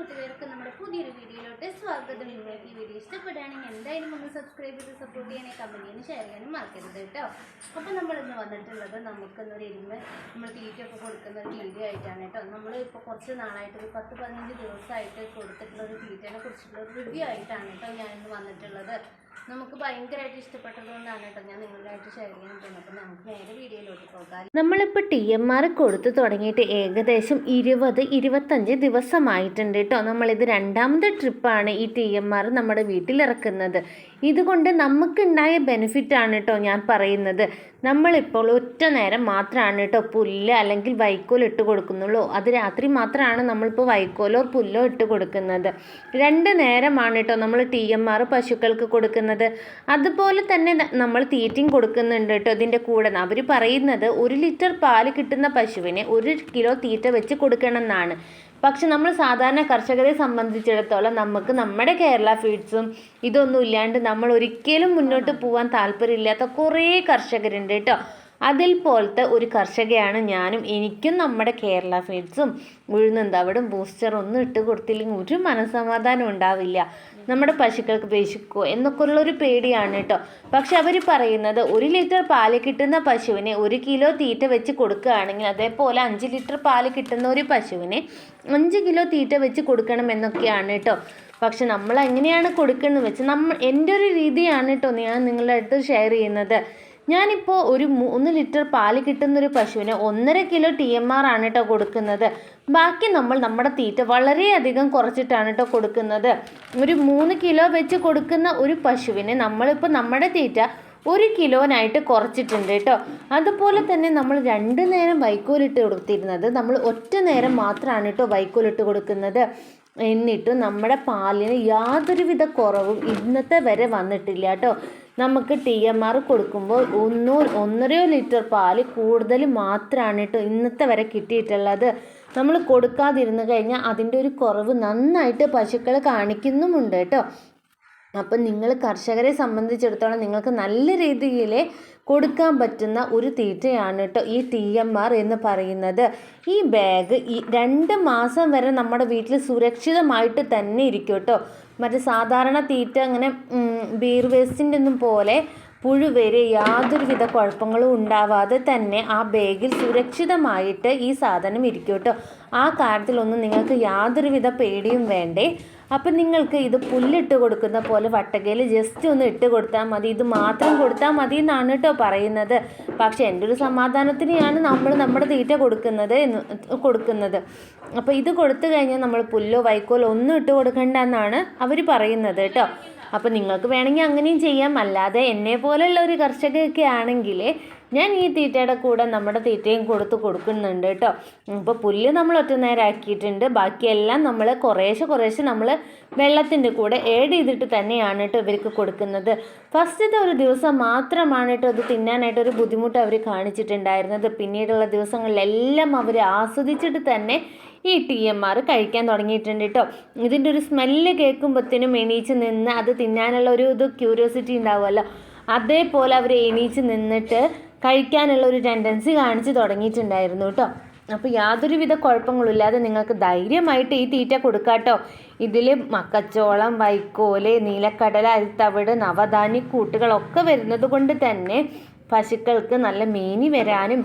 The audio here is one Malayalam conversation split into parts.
കൂട്ടുകാർക്ക് നമ്മുടെ പുതിയൊരു വീഡിയോയിലോട്ട് സ്വാഗതം. നിങ്ങൾക്ക് ഈ വീഡിയോ ഇഷ്ടപ്പെടുകയാണെങ്കിൽ എന്തായാലും ഒന്ന് സബ്സ്ക്രൈബ് ചെയ്ത് സപ്പോർട്ട് ചെയ്യാനേ കമന്റ് ചെയ്യാനും ഷെയർ ചെയ്യാനും മറക്കരുത് കേട്ടോ. അപ്പോൾ നമ്മളിന്ന് വന്നിട്ടുള്ളത് നമുക്കിന്നൊരു ഇരുമ്പ് നമ്മൾ തീറ്റയൊക്കെ കൊടുക്കുന്ന ഒരു വീഡിയോ ആയിട്ടാണ് കേട്ടോ. നമ്മൾ ഇപ്പോൾ കുറച്ച് നാളായിട്ട് ഒരു പത്ത് പതിനഞ്ച് ദിവസമായിട്ട് കൊടുത്തിട്ടുള്ള ഒരു തീറ്റേനെ കുറിച്ചുള്ള ഒരു റിവ്യൂ ആയിട്ടാണ് കേട്ടോ ഞാനിന്ന് വന്നിട്ടുള്ളത്. നമുക്ക് ഭയങ്കരമായിട്ട് ഇഷ്ടപ്പെട്ടതുകൊണ്ടാണ് കേട്ടോ ഞാൻ നിങ്ങളുമായിട്ട് ഷെയർ ചെയ്യാൻ പോകുന്നത്. അപ്പോൾ നമുക്ക് നേരെ വീഡിയോയിലോട്ട് പോകാം. നമ്മളിപ്പോൾ ടി എം ആർ കൊടുത്തു തുടങ്ങിയിട്ട് ഏകദേശം ഇരുപത് ഇരുപത്തഞ്ച് ദിവസമായിട്ടുണ്ട് കേട്ടോ. നമ്മളിത് രണ്ടാമത്തെ ട്രിപ്പാണ് ഈ ടി എം ആർ നമ്മുടെ വീട്ടിലിറക്കുന്നത്. ഇതുകൊണ്ട് നമുക്കുണ്ടായ ബെനിഫിറ്റാണ് കേട്ടോ ഞാൻ പറയുന്നത്. നമ്മളിപ്പോൾ ഒറ്റ നേരം മാത്രമാണ് കേട്ടോ പുല്ല് അല്ലെങ്കിൽ വൈക്കോൽ ഇട്ട് കൊടുക്കുന്നുള്ളൂ. അത് രാത്രി മാത്രമാണ് നമ്മളിപ്പോൾ വൈക്കോലോ പുല്ലോ ഇട്ട് കൊടുക്കുന്നത്. രണ്ട് നേരമാണ് കേട്ടോ നമ്മൾ ടി എം ആർ പശുക്കൾക്ക് കൊടുക്കുന്നത്. അതുപോലെ തന്നെ നമ്മൾ തീറ്റയും കൊടുക്കുന്നുണ്ട് കേട്ടോ ഇതിന്റെ കൂടെ. അവർ പറയുന്നത് ഒരു ലിറ്റർ പാൽ കിട്ടുന്ന പശുവിനെ ഒരു കിലോ തീറ്റ വെച്ച് കൊടുക്കണം എന്നാണ് പക്ഷെ നമ്മൾ സാധാരണ കർഷകരെ സംബന്ധിച്ചിടത്തോളം നമുക്ക് നമ്മുടെ കേരള ഫീഡ്സും ഇതൊന്നും ഇല്ലാണ്ട് നമ്മൾ ഒരിക്കലും മുന്നോട്ട് പോകാൻ താല്പര്യമില്ലാത്ത കുറേ കർഷകരുണ്ട് കേട്ടോ. അതിൽ പോലത്തെ ഒരു കർഷകയാണ് ഞാനും. എനിക്കും നമ്മുടെ കേരള ഫീഡ്സും ഉഴുന്നും തവിടും ബൂസ്റ്റർ ഒന്നും ഇട്ട് കൊടുത്തില്ലെങ്കിൽ ഒരു മനസ്സമാധാനം ഉണ്ടാവില്ല. നമ്മുടെ പശുക്കൾക്ക് വിശക്കോ എന്നൊക്കെ ഉള്ളൊരു പേടിയാണ് കേട്ടോ. പക്ഷെ അവർ പറയുന്നത് ഒരു ലിറ്റർ പാൽ കിട്ടുന്ന പശുവിനെ ഒരു കിലോ തീറ്റ വെച്ച് കൊടുക്കുകയാണെങ്കിൽ അതേപോലെ അഞ്ച് ലിറ്റർ പാൽ കിട്ടുന്ന ഒരു പശുവിനെ അഞ്ച് കിലോ തീറ്റ വെച്ച് കൊടുക്കണം എന്നൊക്കെയാണ് കേട്ടോ. പക്ഷെ നമ്മൾ എങ്ങനെയാണ് കൊടുക്കുന്നത്? വെച്ച് നമ്മൾ എന്റെ ഒരു രീതിയാണ് കേട്ടോ ഞാൻ നിങ്ങളുടെ അടുത്ത് ഷെയർ ചെയ്യുന്നത്. ഞാനിപ്പോൾ ഒരു മൂന്ന് ലിറ്റർ പാൽ കിട്ടുന്നൊരു പശുവിന് ഒന്നര കിലോ ടി എം ആർ ആണ് കേട്ടോ കൊടുക്കുന്നത്. ബാക്കി നമ്മൾ നമ്മുടെ തീറ്റ വളരെയധികം കുറച്ചിട്ടാണ് കേട്ടോ കൊടുക്കുന്നത്. ഒരു മൂന്ന് കിലോ വെച്ച് കൊടുക്കുന്ന ഒരു പശുവിന് നമ്മളിപ്പോൾ നമ്മുടെ തീറ്റ ഒരു കിലോനായിട്ട് കുറച്ചിട്ടുണ്ട് കേട്ടോ അതുപോലെ തന്നെ നമ്മൾ രണ്ട് നേരം വൈക്കോലിട്ട് കൊടുത്തിരുന്നത് നമ്മൾ ഒറ്റ നേരം മാത്രമാണ് കേട്ടോ വൈക്കോലിട്ട് കൊടുക്കുന്നത്. എന്നിട്ടും നമ്മുടെ പാലിന് യാതൊരുവിധ കുറവും ഇന്നത്തെ വരെ വന്നിട്ടില്ല കേട്ടോ നമുക്ക് ടി എം ആർ കൊടുക്കുമ്പോൾ ഒന്നോ ഒന്നരയോ ലിറ്റർ പാൽ കൂടുതൽ മാത്രമാണ് കേട്ടോ ഇന്നത്തെ വരെ കിട്ടിയിട്ടുള്ളത്. നമ്മൾ കൊടുക്കാതിരുന്ന് കഴിഞ്ഞാൽ അതിന്റെ ഒരു കുറവ് നന്നായിട്ട് പശുക്കൾ കാണിക്കുന്നുമുണ്ട് കേട്ടോ അപ്പം നിങ്ങൾ കർഷകരെ സംബന്ധിച്ചിടത്തോളം നിങ്ങൾക്ക് നല്ല രീതിയിൽ കൊടുക്കാൻ പറ്റുന്ന ഒരു തീറ്റയാണ് കേട്ടോ ഈ ടി എം ആർ എന്ന് പറയുന്നത്. ഈ ബാഗ് ഈ രണ്ട് മാസം വരെ നമ്മുടെ വീട്ടിൽ സുരക്ഷിതമായിട്ട് തന്നെ ഇരിക്കും കേട്ടോ മറ്റേ സാധാരണ തീറ്റ അങ്ങനെ ബീർ വേസ്റ്റിന്റെ ഒന്നും പോലെ പുഴു വരെ യാതൊരുവിധ കുഴപ്പങ്ങളും ഉണ്ടാവാതെ തന്നെ ആ ബാഗിൽ സുരക്ഷിതമായിട്ട് ഈ സാധനം ഇരിക്കും കേട്ടോ. ആ കാര്യത്തിലൊന്നും നിങ്ങൾക്ക് യാതൊരുവിധ പേടിയും വേണ്ടേ. അപ്പം നിങ്ങൾക്ക് ഇത് പുല്ലിട്ട് കൊടുക്കുന്ന പോലെ വട്ടകയിൽ ജസ്റ്റ് ഒന്ന് ഇട്ട് കൊടുത്താൽ മതി. ഇത് മാത്രം കൊടുത്താൽ മതി എന്നാണ് കേട്ടോ പറയുന്നത്. പക്ഷെ എന്റെ ഒരു സമാധാനത്തിനെയാണ് നമ്മൾ നമ്മുടെ തീറ്റ കൊടുക്കുന്നത് എന്ന് കൊടുക്കുന്നത്. അപ്പോൾ ഇത് കൊടുത്തു കഴിഞ്ഞാൽ നമ്മൾ പുല്ലോ വൈക്കോലോ ഒന്നും ഇട്ട് കൊടുക്കണ്ട എന്നാണ് അവർ പറയുന്നത് കേട്ടോ അപ്പോൾ നിങ്ങൾക്ക് വേണമെങ്കിൽ അങ്ങനെയും ചെയ്യാം. അല്ലാതെ എന്നെ പോലെയുള്ള ഒരു കർഷകയൊക്കെ ആണെങ്കിൽ ഞാൻ ഈ തീറ്റയുടെ കൂടെ നമ്മുടെ തീറ്റയും കൊടുത്ത് കൊടുക്കുന്നുണ്ട് കേട്ടോ. ഇപ്പോൾ പുല്ല് നമ്മൾ ഒറ്റ നേരം ആക്കിയിട്ടുണ്ട്. ബാക്കിയെല്ലാം നമ്മൾ കുറേശ്ശെ കുറേശ്ശെ നമ്മൾ വെള്ളത്തിന്റെ കൂടെ ഏഡ് ചെയ്തിട്ട് തന്നെയാണ് കേട്ടോ ഇവർക്ക് കൊടുക്കുന്നത്. ഫസ്റ്റത്തെ ഒരു ദിവസം മാത്രമാണ് കേട്ടോ അത് തിന്നാനായിട്ട് ഒരു ബുദ്ധിമുട്ട് അവർ കാണിച്ചിട്ടുണ്ടായിരുന്നത്. പിന്നീടുള്ള ദിവസങ്ങളിലെല്ലാം അവർ ആസ്വദിച്ചിട്ട് തന്നെ ഈ ടി എം ആർ കഴിക്കാൻ തുടങ്ങിയിട്ടുണ്ട് കേട്ടോ ഇതിന്റെ ഒരു സ്മെല്ല് കേൾക്കുമ്പോഴത്തേനും എണീച്ച് നിന്ന് അത് തിന്നാനുള്ള ഒരു ഇത് ക്യൂരിയോസിറ്റി ഉണ്ടാവുമല്ലോ. അതേപോലെ അവർ എണീച്ച് നിന്നിട്ട് കഴിക്കാനുള്ള ഒരു ടെൻഡൻസി കാണിച്ച് തുടങ്ങിയിട്ടുണ്ടായിരുന്നു കേട്ടോ അപ്പോൾ യാതൊരുവിധ കുഴപ്പങ്ങളില്ലാതെ നിങ്ങൾക്ക് ധൈര്യമായിട്ട് ഈ തീറ്റ കൊടുക്കാട്ടോ ഇതിൽ മക്കച്ചോളം വൈക്കോൽ നീലക്കടല അരിത്തവിട് നവധാന്യ കൂട്ടുകളൊക്കെ വരുന്നത് കൊണ്ട് തന്നെ പശുക്കൾക്ക് നല്ല മേനി വരാനും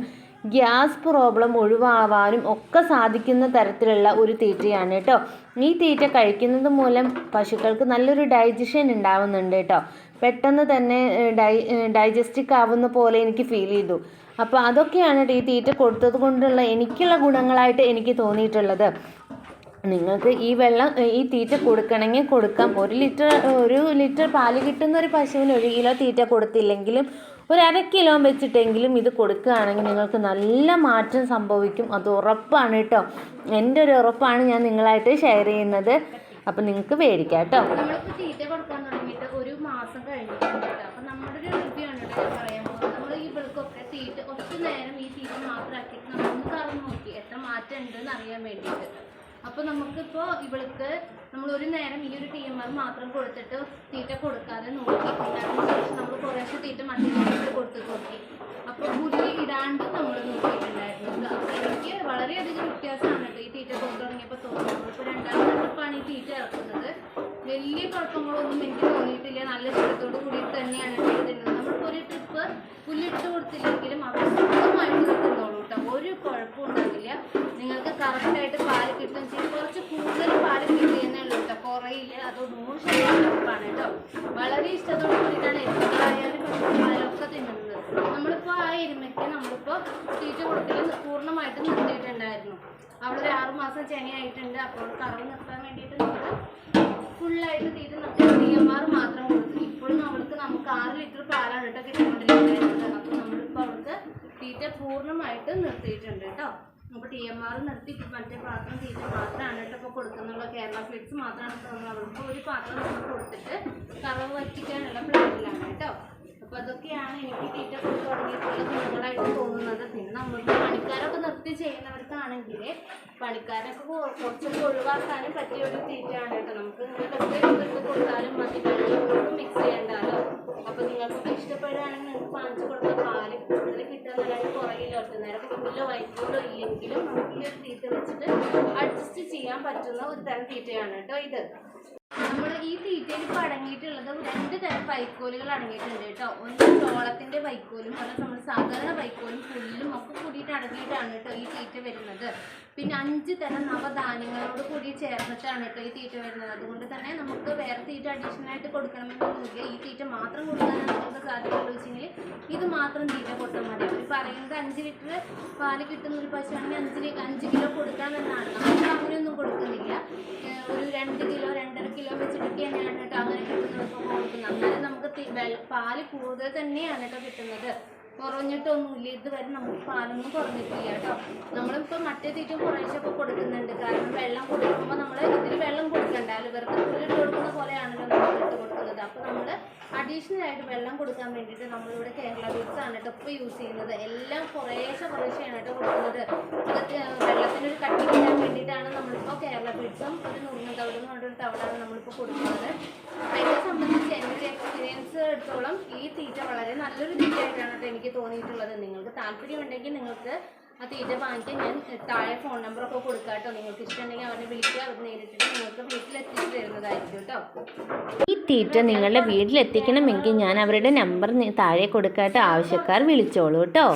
ഗ്യാസ് പ്രോബ്ലം ഒഴിവാവാനും ഒക്കെ സാധിക്കുന്ന തരത്തിലുള്ള ഒരു തീറ്റയാണ് കേട്ടോ. ഈ തീറ്റ കഴിക്കുന്നത് മൂലം പശുക്കൾക്ക് നല്ലൊരു ഡൈജഷൻ ഉണ്ടാവുന്നുണ്ട് കേട്ടോ. പെട്ടെന്ന് തന്നെ ഡൈ ഡൈജസ്റ്റിക് ആവുന്ന പോലെ എനിക്ക് ഫീൽ ചെയ്തു. അപ്പോൾ അതൊക്കെയാണ് ഈ തീറ്റ കൊടുത്തത് കൊണ്ടുള്ള എനിക്കുള്ള ഗുണങ്ങളായിട്ട് എനിക്ക് തോന്നിയിട്ടുള്ളത്. നിങ്ങൾക്ക് ഈ വെള്ളം ഈ തീറ്റ കൊടുക്കണമെങ്കിൽ കൊടുക്കാം. ഒരു ലിറ്റർ ഒരു ലിറ്റർ പാൽ കിട്ടുന്ന ഒരു പശുവിന് ഒരു കിലോ തീറ്റ കൊടുത്തില്ലെങ്കിലും ഒരു അര കിലോ വെച്ചിട്ടെങ്കിലും ഇത് കൊടുക്കുകയാണെങ്കിൽ നിങ്ങൾക്ക് നല്ല മാറ്റം സംഭവിക്കും. അത് ഉറപ്പാണ് കേട്ടോ. എന്റെ ഒരു ഉറപ്പാണ് ഞാൻ നിങ്ങളായിട്ട് ഷെയർ ചെയ്യുന്നത്. അപ്പം നിങ്ങൾക്ക് മേടിക്കാം കേട്ടോ. നമ്മളിപ്പോൾ കൊടുക്കാൻ ഒരു മാസം കഴിഞ്ഞിട്ടുണ്ട് നമ്മുടെ റിവ്യൂ ആണ് പറയാൻ പോകുന്നത്. നമ്മൾ നേരം ഈ തീറ്റ മാത്രമാക്കിയിട്ട് നമുക്ക് അറിഞ്ഞു നോക്കി എത്ര മാറ്റം ഉണ്ടെന്ന് അറിയാൻ വേണ്ടിയിട്ട്. അപ്പോൾ നമുക്കിപ്പോൾ ഇവൾക്ക് നമ്മൾ ഒരു നേരം ഈ ഒരു ടി എം ആർ മാത്രം കൊടുത്തിട്ട് തീറ്റ കൊടുക്കാതെ നോക്കി. നമ്മൾ കുറേശ്ശെ തീറ്റ മറ്റേ കൊടുത്ത് നോക്കി. അപ്പോൾ പുലി ഇടാണ്ട് നമ്മൾ നോക്കിയിട്ടുണ്ടായിരുന്നു. അപ്പോൾ എനിക്ക് വളരെയധികം വ്യത്യാസമാണ് കേട്ടോ ഈ തീറ്റ കൊടുത്തു തുടങ്ങിയപ്പോൾ തോന്നുന്നത്. ഇപ്പോൾ രണ്ടാമത്തെ ട്രിപ്പാണ് തീറ്റ ഇറക്കുന്നത്. വലിയ കുഴപ്പങ്ങളൊന്നും എനിക്ക് തോന്നിയിട്ടില്ല. നല്ല ഇഷ്ടത്തോട് കൂടി തന്നെയാണ് ട്രിപ്പ് പുല്ലിട്ട് കൊടുത്തില്ലെങ്കിലും അവർ സുഖമായിട്ട് നിൽക്കുന്നോളൂ കേട്ടോ ഒരു കുഴപ്പം ഉണ്ടാവില്ല നിങ്ങൾക്ക് കറക്റ്റായിട്ട് പാൽ കിട്ടുകയും ചെയ്യും. കുറച്ച് കൂടുതൽ പാൽ കിട്ടിയെന്നേ ഉള്ളൂ കേട്ടോ കുറയില്ല അത് നൂറ് ശതമാനം ഉറപ്പാണ് കേട്ടോ വളരെ ഇഷ്ടത്തോടെ കൂടിയിട്ടാണ് എരുമകളായാലും പാലൊക്കെ തിന്നുന്നത്. നമ്മളിപ്പോൾ ആ എരുമയ്ക്ക് നമ്മളിപ്പോൾ തീറ്റ കൊടുക്കൽ പൂർണമായിട്ടും നിർത്തിയിട്ടുണ്ടായിരുന്നു. അവളൊരു ആറുമാസം ചെനയായിട്ടുണ്ട് അപ്പോൾ കറവ് നിർത്താൻ വേണ്ടിയിട്ട് നമ്മൾ ഫുള്ളായിട്ട് തീറ്റ നിർത്തി. ഡി എം ആർ മാത്രം കൊടുക്കും ഇപ്പോഴും അവൾക്ക് നമുക്ക് ആറ് ലിറ്റർ പാലാണ് കേട്ടോ കിട്ടിക്കൊണ്ടിരിക്കുന്നത്. തീറ്റ പൂർണമായിട്ട് നിർത്തിയിട്ടുണ്ട് കേട്ടോ. അപ്പോൾ ടി എം ആർ നിർത്തി മറ്റേ പാത്രം തീറ്റ മാത്രമാണ് കേട്ടോ ഇപ്പോൾ കൊടുക്കുന്നുള്ള കേരള ഫീഡ്സ് മാത്രമാണ് നമ്മൾ അവൾക്ക് ഒരു പാത്രം നമ്മൾ കൊടുത്തിട്ട് കറവ് വറ്റിക്കാനുള്ള പ്ലാനിലാണ് കേട്ടോ. അപ്പോൾ അതൊക്കെയാണ് എനിക്ക് തീറ്റ കൊടുത്തു തുടങ്ങിയിട്ടുള്ള ഗുണങ്ങളായിട്ട് തോന്നുന്നത്. പിന്നെ നമ്മൾക്ക് പണിക്കാരൊക്കെ നിർത്തി ചെയ്യുന്നവർക്കാണെങ്കിൽ പണിക്കാരൊക്കെ കുറച്ചൊക്കെ ഒഴിവാക്കാനും പറ്റിയ ഒരു തീറ്റയാണ് കേട്ടോ. നമുക്ക് നിങ്ങൾക്കൊക്കെ ഇതൊക്കെ കൊടുത്താലും മതി. മിക്സ് ചെയ്യണ്ടല്ലോ നിങ്ങൾക്കൊക്കെ ഇഷ്ടപ്പെടുകയാണെങ്കിൽ നിങ്ങൾക്ക് വാങ്ങിച്ചു കൊടുത്ത പാൽ കൂടുതൽ കിട്ടാന്നല്ലാതെ കുറയില്ല. നേരം പുല്ലോ വൈക്കോലോ ഇല്ലെങ്കിലും നമുക്ക് ഈ ഒരു തീറ്റ വെച്ചിട്ട് അഡ്ജസ്റ്റ് ചെയ്യാൻ പറ്റുന്ന ഒരു തരം തീറ്റയാണ് കേട്ടോ ഇത്. നമ്മൾ ഈ തീറ്റയിൽ ഇപ്പോൾ അടങ്ങിയിട്ടുള്ളത് രണ്ട് തരം വൈക്കോലുകൾ അടങ്ങിയിട്ടുണ്ട് കേട്ടോ. ഒന്ന് ചോളത്തിന്റെ വൈക്കോലും അതുപോലെ നമ്മൾ സാധാരണ വൈക്കോലും പുല്ലും ഒക്കെ കൂടിയിട്ട് അടങ്ങിയിട്ടാണ് കേട്ടോ ഈ തീറ്റ വരുന്നത്. പിന്നെ അഞ്ച് തരം നവധാന്യങ്ങളോട് കൂടി ചേർന്നിട്ടാണ് കേട്ടോ ഈ തീറ്റ വരുന്നത്. അതുകൊണ്ട് തന്നെ നമുക്ക് വേറെ തീറ്റ അഡീഷണൽ ആയിട്ട് കൊടുക്കണമെന്നൊന്നുമില്ല ഈ തീറ്റ മാത്രം കൊടുക്കാനാണ് നമുക്ക് സാധ്യതയുള്ളൂ വെച്ചെങ്കിൽ ഇത് മാത്രം തീറ്റ കൊടുത്താൽ മതി. അവർ പറയുന്നത് അഞ്ച് ലിറ്റർ പാൽ കിട്ടുന്ന ഒരു പശുവാണെങ്കിൽ അഞ്ച് അഞ്ച് കിലോ തന്നെയാണ് കേട്ടോ അങ്ങനെ നമുക്ക് പാൽ കൂടുതൽ തന്നെയാണ് കേട്ടോ കിട്ടുന്നത് കുറഞ്ഞിട്ടൊന്നുമില്ല ഇതുവരെ നമുക്ക് പാലൊന്നും കുറഞ്ഞിട്ടില്ല കേട്ടോ നമ്മളിപ്പോൾ മറ്റേ തീറ്റ കുറേശ്ശൊക്കെ കൊടുക്കുന്നുണ്ട് കാരണം വെള്ളം കൊടുക്കുമ്പോൾ നമ്മൾ ഇതിൽ വെള്ളം കൊടുക്കണ്ടല്ലോ വെറുതെ പുല്ലിട്ട് കൊടുക്കുന്ന പോലെയാണല്ലോ നമ്മൾ ഇട്ട് കൊടുക്കുന്നത് അപ്പോൾ നമ്മൾ അഡീഷണൽ ആയിട്ട് വെള്ളം കൊടുക്കാൻ വേണ്ടിയിട്ട് നമ്മളിവിടെ കേരള ബീറ്റ്സ് ആണ് കേട്ടോ ഇപ്പോൾ യൂസ് ചെയ്യുന്നത് എല്ലാം കുറേശ്ശെ കുറേശ്ശെയാണ് കേട്ടോ കൊടുക്കുന്നത് വെള്ളത്തിനൊരു കട്ടി വേണ്ടിയിട്ടാണ് നമ്മളിപ്പോൾ കേരള ബിഡ്സും ഒരു നുറുങ്ങ തവിടും എന്ന് പറഞ്ഞൊരു തവളാണ് നമ്മളിപ്പോൾ കൊടുക്കുന്നത്. എന്നെ സംബന്ധിച്ച് എന്റെ എക്സ്പീരിയൻസ് എടുത്തോളം ഈ തീറ്റ വളരെ നല്ലൊരു തീറ്റ ആയിട്ടാണ് കേട്ടോ എനിക്ക് തോന്നിയിട്ടുള്ളത്. നിങ്ങൾക്ക് താല്പര്യമുണ്ടെങ്കിൽ നിങ്ങൾക്ക് ആ തീറ്റ വാങ്ങിക്കാൻ ഞാൻ താഴെ ഫോൺ നമ്പറൊക്കെ കൊടുക്കാം കേട്ടോ. നിങ്ങൾക്ക് ഇഷ്ടമുണ്ടെങ്കിൽ അവരെ വിളിക്കുക. അവർ നേരിട്ടിട്ട് നിങ്ങൾക്ക് വീട്ടിലെത്തിച്ച് തരുന്നതായിരിക്കും കേട്ടോ. ഈ തീറ്റ നിങ്ങളുടെ വീട്ടിലെത്തിക്കണമെങ്കിൽ ഞാൻ അവരുടെ നമ്പർ താഴെ കൊടുക്കാട്ട് ആവശ്യക്കാർ വിളിച്ചോളൂ കേട്ടോ.